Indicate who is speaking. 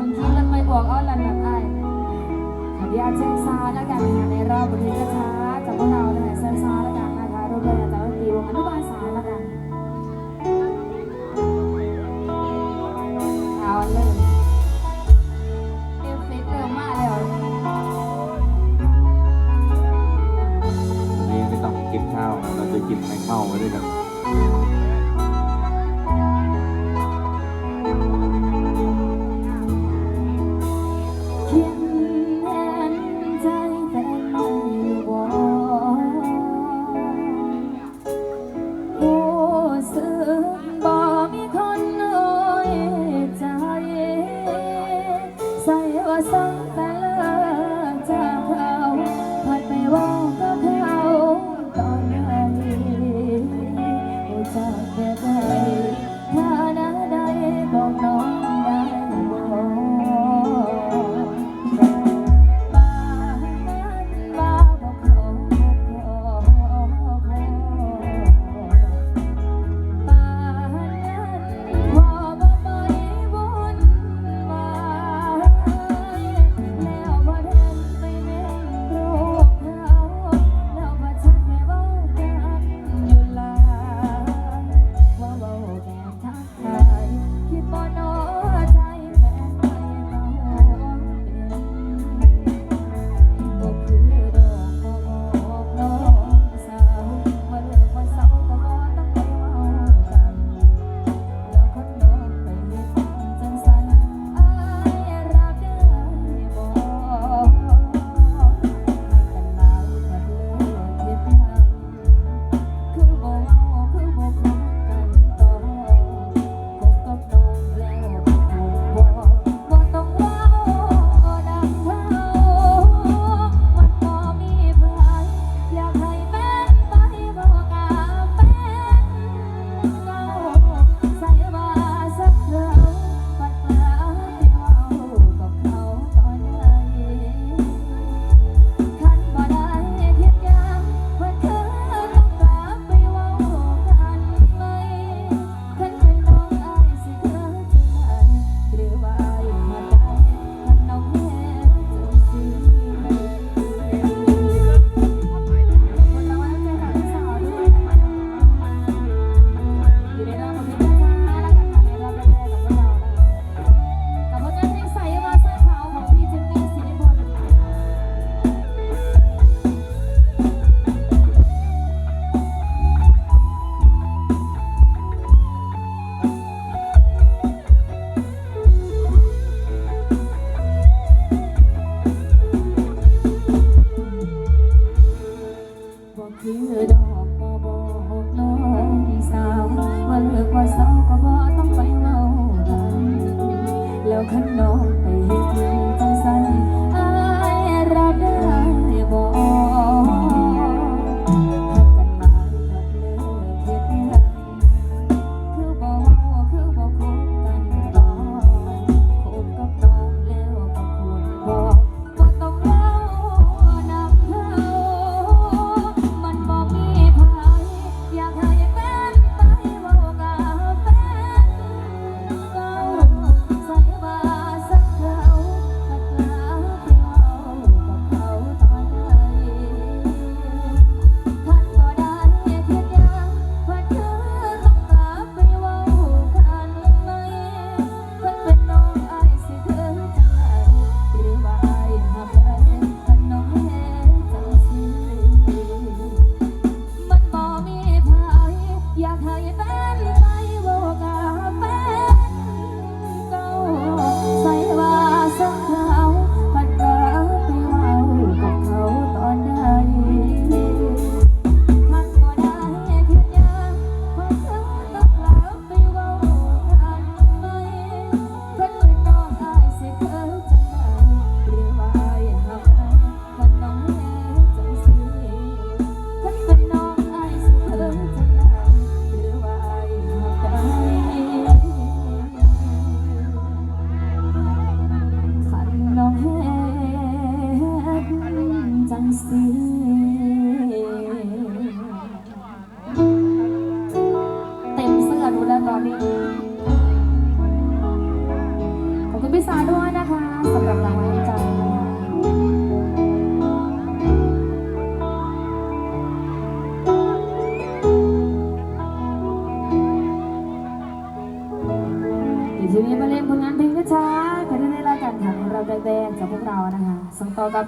Speaker 1: บางทีมันไม่ออกเอาลันนัดไอ้ขออนุญาตเชิญซาแล้วกันนะคะในรอบบทเพลงช้าๆจากพวกเราเลยเชิญซาแล้วกันนะคะรวมเลยจากดนตรีวงอนุบาลสามแล้วกันเอาเลยเอฟเฟกต์เริ่มมาแล้ว
Speaker 2: วันนี้ไม่ต้องกินข้าวนะเราจะกินแมงเม่าไว้ด้วยกัน
Speaker 1: เต็มเสื้อดูแล้วอนนี้ ขอบ
Speaker 2: คุณาด้วยนะคะสำหรับรวัลในะคะจะมีมาเล่นผลงานเพลงช้าๆกันได้รายการของเราแดงๆกับพวกเรานะคะส่งต่อกับ